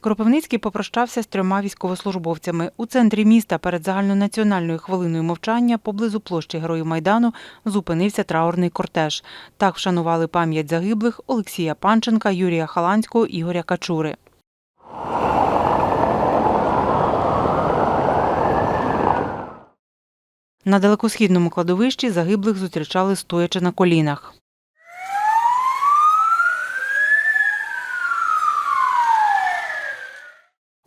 Кропивницький попрощався з трьома військовослужбовцями. У центрі міста перед загальнонаціональною хвилиною мовчання поблизу площі Героїв Майдану зупинився траурний кортеж. Так вшанували пам'ять загиблих Олексія Панченка, Юрія Халанського, Ігоря Качури. На далекосхідному кладовищі загиблих зустрічали стоячи на колінах.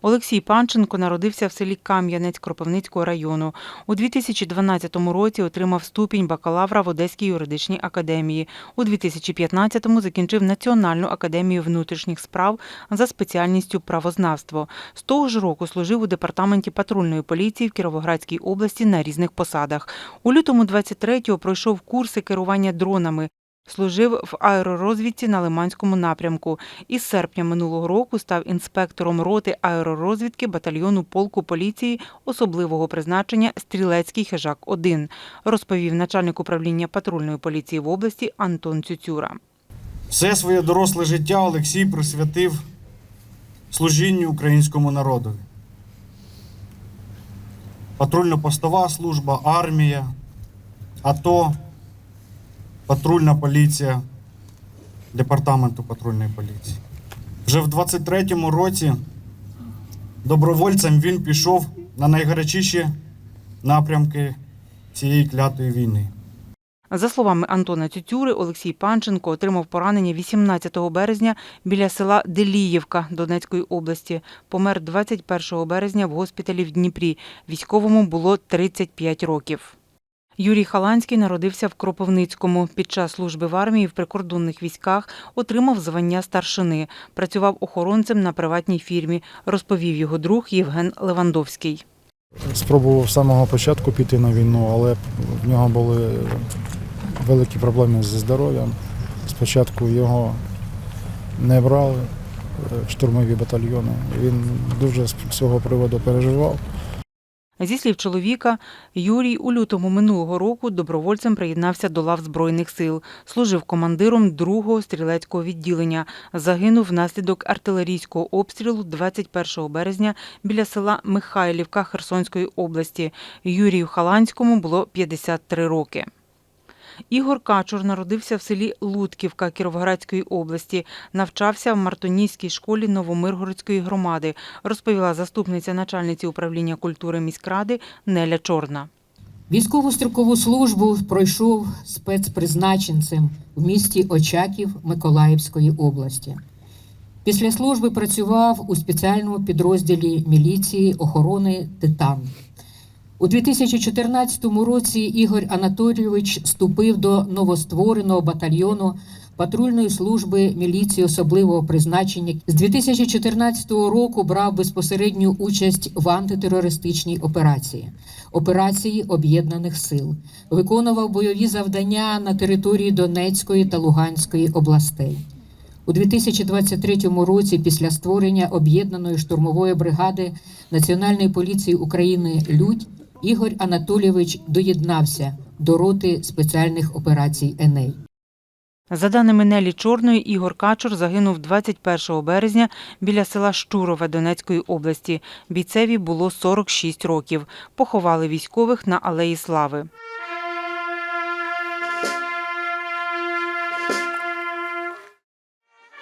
Олексій Панченко народився в селі Кам'янець Кропивницького району. У 2012 році отримав ступінь бакалавра в Одеській юридичній академії. У 2015-му закінчив Національну академію внутрішніх справ за спеціальністю правознавство. З того ж року служив у департаменті патрульної поліції в Кіровоградській області на різних посадах. У лютому 23-го пройшов курси керування дронами. Служив в аеророзвідці на Лиманському напрямку. Із серпня минулого року став інспектором роти аеророзвідки батальйону полку поліції особливого призначення Стрілецький хижак 1 розповів начальник управління патрульної поліції в області Антон Цюцюра. Все своє доросле життя Олексій присвятив служінню українському народові. Патрульно-постова служба, армія, АТО, патрульна поліція департаменту патрульної поліції. Вже в 23-му році добровольцем він пішов на найгарячіші напрямки цієї клятої війни. За словами Антона Цюцюри, Олексій Панченко отримав поранення 18 березня біля села Деліївка Донецької області. Помер 21 березня в госпіталі в Дніпрі. Військовому було 35 років. Юрій Халанський народився в Кропивницькому. Під час служби в армії в прикордонних військах отримав звання старшини. Працював охоронцем на приватній фірмі, розповів його друг Євген Левандовський. Спробував з самого початку піти на війну, але в нього були великі проблеми зі здоров'ям. Спочатку його не брали е, штурмові батальйони. Він дуже з цього приводу переживав. Зі слів чоловіка, Юрій у лютому минулого року добровольцем приєднався до лав Збройних сил. Служив командиром 2-го стрілецького відділення. Загинув внаслідок артилерійського обстрілу 21 березня біля села Михайлівка Херсонської області. Юрію Халанському було 53 роки. Ігор Качур народився в селі Лутківка Кіровоградської області. Навчався в Мартонійській школі Новомиргородської громади, розповіла заступниця начальниці управління культури міськради Неля Чорна. Військову строкову службу пройшов спецпризначенцем в місті Очаків Миколаївської області. Після служби працював у спеціальному підрозділі міліції охорони Титан. У 2014 році Ігор Анатолійович вступив до новоствореного батальйону патрульної служби міліції особливого призначення. З 2014 року брав безпосередню участь в антитерористичній операції, операції Об'єднаних сил, виконував бойові завдання на території Донецької та Луганської областей. У 2023 році, після створення об'єднаної штурмової бригади Національної поліції України Людь, Ігор Анатолійович доєднався до роти спеціальних операцій Еней. За даними Нелі Чорної, Ігор Качур загинув 21 березня біля села Щурове Донецької області. Бійцеві було 46 років. Поховали військових на Алеї Слави.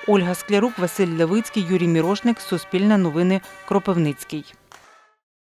Ольга Склярук, Василь Левицький, Юрій Мірошник. Суспільне новини. Кропивницький.